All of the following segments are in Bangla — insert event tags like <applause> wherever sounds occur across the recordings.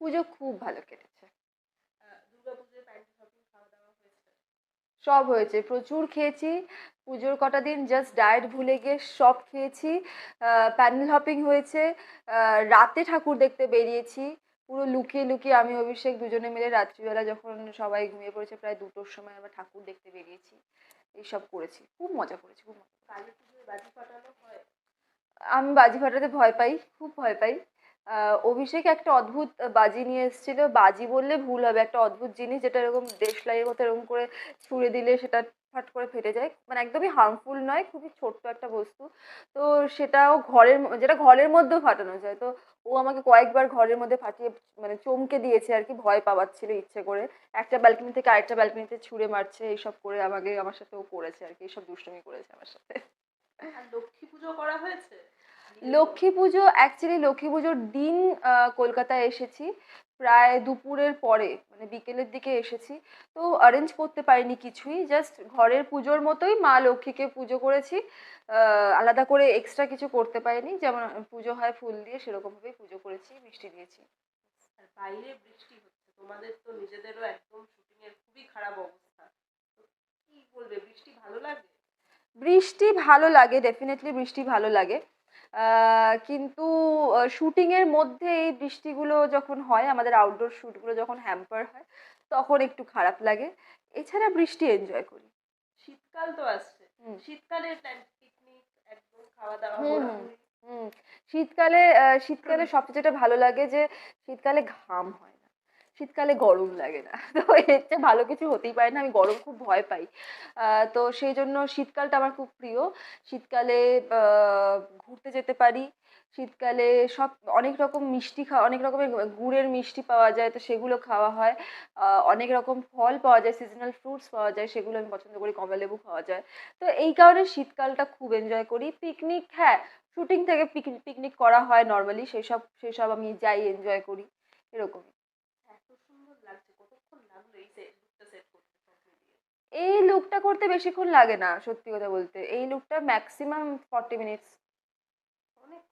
পুজো খুব ভালো কেটেছে। সব হয়েছে প্রচুর খেয়েছি। পুজোর কটা দিন জাস্ট ডায়েট ভুলে গিয়ে সব খেয়েছি। প্যান্ডেল হপিং হয়েছে। রাতে ঠাকুর দেখতে বেরিয়েছি। পুরো লুকিয়ে লুকিয়ে আমি অভিষেক দুজনে মিলে রাত্রিবেলা যখন সবাই ঘুমিয়ে পড়েছে প্রায় দুটোর সময় আমরা ঠাকুর দেখতে বেরিয়েছি। এইসব করেছি। খুব মজা করেছি খুব মজা আমি বাজি ফাটাতে ভয় পাই খুব ভয় পাই। অভিষেক একটা অদ্ভুত বাজি নিয়ে এসেছিল। বাজি বললে ভুল হবে। একটা অদ্ভুত জিনিস যেটা এরকম দেশলাইয়ের মতো এরকম করে ছুঁড়ে দিলে সেটা ফাট করে ফেটে যায়। মানে একদমই হার্মফুল নয়, খুবই ছোট্ট একটা বস্তু। তো সেটাও ঘরের যেটা ঘরের মধ্যেও ফাটানো যায়। তো ও আমাকে কয়েকবার ঘরের মধ্যে ফাটিয়ে মানে চমকে দিয়েছে আর কি, ভয় পাওয়াচ্ছিল ইচ্ছে করে। একটা ব্যালকনি থেকে আরেকটা ব্যালকনিতে ছুঁড়ে মারছে, এইসব করে আমাকে, আমার সাথে ও করেছে আর কি, এইসব দুষ্টুমি করেছে আমার সাথে। লক্ষ্মী পুজো করা হয়েছে? লক্ষ্মী পুজো অ্যাকচুয়ালি লক্ষ্মী পুজোর দিন কলকাতায় এসেছি। প্রায় দুপুরের পরে মানে বিকেলের দিকে এসেছি। তো অ্যারেঞ্জ করতে পারিনি কিছুই জাস্ট ঘরের পুজোর মতোই মা লক্ষ্মীকে পুজো করেছি। আলাদা করে এক্সট্রা কিছু করতে পারিনি। যেমন পুজো হয় ফুল দিয়ে সেরকমভাবেই পুজো করেছি মিষ্টি দিয়েছি। বাইরে বৃষ্টি হচ্ছে তোমাদের তো নিজেদেরও একদম শুটিং এর খুবই খারাপ অবস্থা। কি বলবে বৃষ্টি ভালো লাগে? বৃষ্টি ভালো লাগে ডেফিনেটলি বৃষ্টি ভালো লাগে। কিন্তু শুটিংয়ের মধ্যে এই বৃষ্টিগুলো যখন হয় আমাদের আউটডোর শ্যুটগুলো যখন হ্যাম্পার হয় তখন একটু খারাপ লাগে। এছাড়া বৃষ্টি এনজয় করি। শীতকাল তো আসছে। শীতকালের শীতকালে পিকনিক একদম খাওয়া দাওয়া। শীতকালে শীতকালে সবচেয়ে যেটা ভালো লাগে যে শীতকালে ঘাম হয়। শীতকালে গরম লাগে না। <laughs> তো এর চেয়ে ভালো কিছু হতেই পারে না, আমি গরম খুব ভয় পাই। তো সেই জন্য শীতকালটা আমার খুব প্রিয়। শীতকালে ঘুরতে যেতে পারি। শীতকালে সব, অনেক রকম মিষ্টি খাওয়া, অনেক রকমের গুড়ের মিষ্টি পাওয়া যায়, তো সেগুলো খাওয়া হয়। অনেক রকম ফল পাওয়া যায় সিজনাল ফ্রুটস পাওয়া যায়, সেগুলো আমি পছন্দ করি কমলালেবু খাওয়া যায়। তো এই কারণে শীতকালটা খুব এনজয় করি। পিকনিক হ্যাঁ শুটিং থেকে পিকনিক করা হয় নর্মালি সেই সব সেই সব আমি যাই এনজয় করি, এরকমই। লাগছে? কতক্ষণ লাগল এই লুকটা সেট করতে এই লুকটা করতে বেশিক্ষণ লাগে না সত্যি কথা বলতে। এই লুকটা ম্যাক্সিমাম ফর্টি মিনিটস অনেক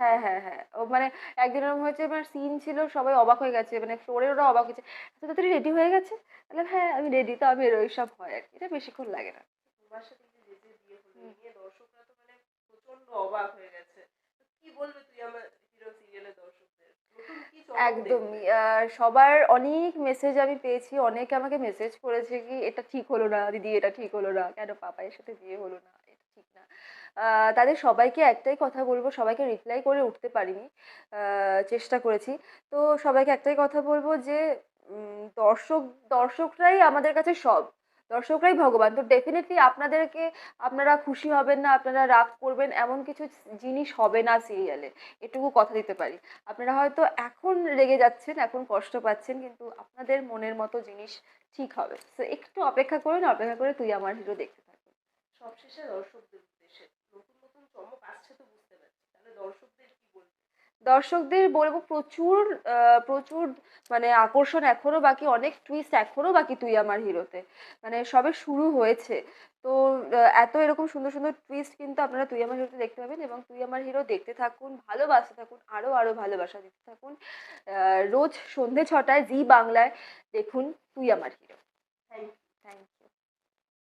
হ্যাঁ হ্যাঁ হ্যাঁ। ও মানে একদিন এরকম হয়েছে আমার সিন ছিল সবাই অবাক হয়ে গেছে। মানে ফ্লোরে ওরা অবাক হয়েছে। এত তাড়াতাড়ি রেডি হয়ে গেছে? তাহলে হ্যাঁ আমি রেডি তো আমি ওই সব হয় আর কি। এটা বেশিক্ষণ লাগে না। তোমার সাথে যে যে যে বিয়ে হলো এই নিয়ে দর্শকরা তো মানে প্রচণ্ড অবাক হয়ে গেছে তো কি বলবে তুই আমার হিরো সিরিয়ালের দর্শকদের নতুন কি চমক একদমই সবার অনেক মেসেজ আমি পেয়েছি অনেকে আমাকে মেসেজ করেছে কি এটা ঠিক হলো না দিদি এটা ঠিক হলো না। কেন পাপাইয়ের সাথে বিয়ে হলো না? এটা ঠিক না। আহ, তাদের সবাইকে একটাই কথা বলব সবাইকে রিপ্লাই করে উঠতে পারিনি। আহ, চেষ্টা করেছি। তো সবাইকে একটাই কথা বলব যে উম, দর্শক দর্শকরাই আমাদের কাছে সব। দর্শকরাই ভগবান। তো ডেফিনেটলি আপনাদেরকে আপনারা খুশি হবেন না, আপনারা রাগ করবেন, এমন কিছু জিনিস হবে না সিরিয়ালে এটুকু কথা দিতে পারি। আপনারা হয়তো এখন রেগে যাচ্ছেন, এখন কষ্ট পাচ্ছেন, কিন্তু আপনাদের মনের মতো জিনিস ঠিক হবে। তো একটু অপেক্ষা করুন, অপেক্ষা করে তুই আমার হিরো দেখতে থাকুন সবশেষে দর্শকদের উদ্দেশ্যে নতুন নতুন চমক আসছে তো বুঝতে পারছি তাহলে দর্শকদের কি বলবে দর্শকদের বলব প্রচুর প্রচুর মানে আকর্ষণ এখনও বাকি অনেক টুইস্ট এখনও বাকি তুই আমার হিরোতে। মানে সবে শুরু হয়েছে। তো এত এরকম সুন্দর সুন্দর টুইস্ট কিন্তু আপনারা তুই আমার হিরোতে দেখতে পাবেন এবং তুই আমার হিরো দেখতে থাকুন ভালোবাসতে থাকুন আরও আরও ভালোবাসা দিতে থাকুন। রোজ সন্ধে ছটায় জি বাংলায় দেখুন তুই আমার হিরো। Thank you